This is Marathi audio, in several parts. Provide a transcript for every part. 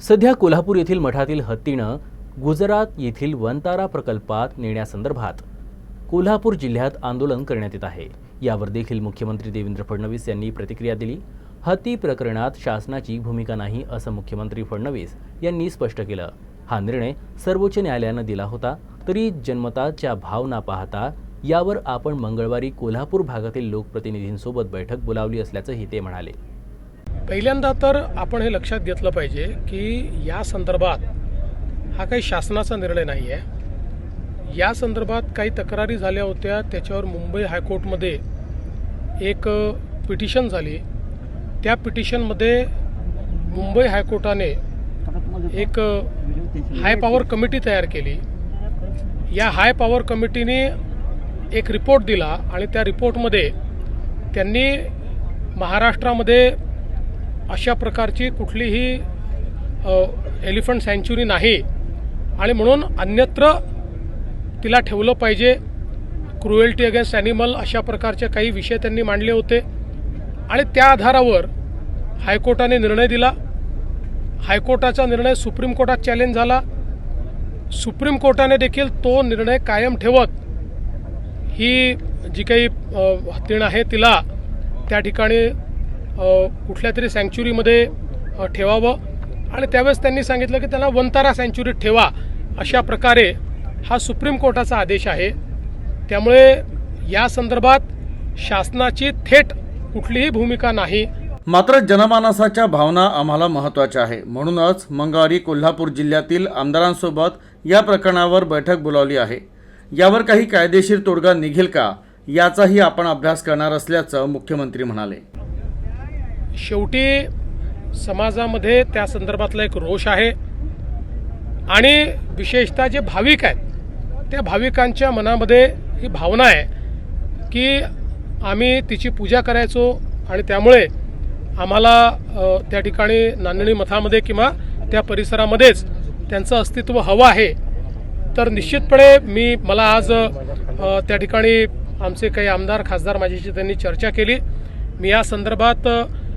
सध्या कोल्हापूर येथील मठातील हत्तीनं गुजरात येथील वंतारा प्रकल्पात नेण्यासंदर्भात कोल्हापूर जिल्ह्यात आंदोलन करण्यात येत आहे. यावर देखील मुख्यमंत्री देवेंद्र फडणवीस यांनी प्रतिक्रिया दिली. हत्ती प्रकरणात शासनाची भूमिका नाही असं मुख्यमंत्री फडणवीस यांनी स्पष्ट केलं. हा निर्णय सर्वोच्च न्यायालयानं दिला होता. तरी जनमताच्या भावना पाहता यावर आपण मंगळवारी कोल्हापूर भागातील लोकप्रतिनिधींसोबत बैठक बोलावली असल्याचंही ते म्हणाले. पहिल्यांदा तर आपण हे लक्षात घेतलं पाहिजे की या संदर्भात हा काही शासनाचा निर्णय नाही आहे या संदर्भात काही तक्रारी झाल्या होत्या त्याच्यावर मुंबई हायकोर्टमध्ये एक पिटिशन झाली. त्या पिटिशनमध्ये मुंबई हायकोर्टाने एक हाय पॉवर कमिटी तयार केली. या हाय पॉवर कमिटीने एक रिपोर्ट दिला आणि त्या रिपोर्टमध्ये त्यांनी महाराष्ट्रामध्ये अशा प्रकारची कुठलीही एलिफंट सँच्युरी नाही. आणि म्हणून अन्यत्र तिला ठेवलं पाहिजे. क्रुएल्टी अगेन्स्ट ॲनिमल अशा प्रकारचे काही विषय त्यांनी मांडले होते. आणि त्या आधारावर हायकोर्टाने निर्णय दिला. हायकोर्टाचा निर्णय सुप्रीम कोर्टात चॅलेंज झाला. सुप्रीम कोर्टाने देखील तो निर्णय कायम ठेवत. ही जी काही हत्तीण आहे तिला त्या ठिकाणी कुठल्या तरी सँच्युरीमध्ये ठेवावं. आणि त्यावेळेस त्यांनी सांगितलं की त्याला वंतारा सँच्युरीत ठेवा अशा प्रकारे हा सुप्रीम कोर्टाचा आदेश आहे. त्यामुळे या संदर्भात शासनाची थेट कुठलीही भूमिका नाही. मात्र जनमानसाच्या भावना आम्हाला महत्त्वाच्या आहे. म्हणूनच मंगळवारी कोल्हापूर जिल्ह्यातील आमदारांसोबत या प्रकरणावर बैठक बोलावली आहे. यावर काही कायदेशीर तोडगा निघेल का? याचाही आपण अभ्यास करणार असल्याचं मुख्यमंत्री म्हणाले. शेवटी समाजामध्ये त्या संदर्भातला एक रोष आहे. आणि विशेषतः जे भाविक आहेत त्या भाविकांच्या मनामध्ये ही भावना आहे की आम्ही तिची पूजा करायचो आणि त्यामुळे आम्हाला त्या ठिकाणी नांदणी मठामध्ये किंवा त्या परिसरामध्येच त्यांचं अस्तित्व हवं आहे. तर निश्चितपणे मी मला आज त्या ठिकाणी आमचे काही आमदार खासदार माझ्याशी त्यांनी चर्चा केली. मी या संदर्भात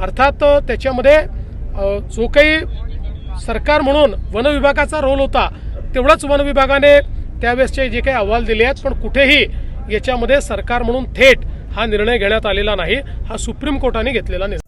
अर्थात त्याच्यामध्ये जो काही सरकार म्हणून वन विभागाचा रोल होता तेवढंच वन विभागाने त्यावेळेसचे जे काही अहवाल दिले आहेत पण कुठेही याच्यामध्ये सरकार म्हणून थेट हा निर्णय घेण्यात आलेला नाही. हा सुप्रीम कोर्टाने घेतलेला निर्णय.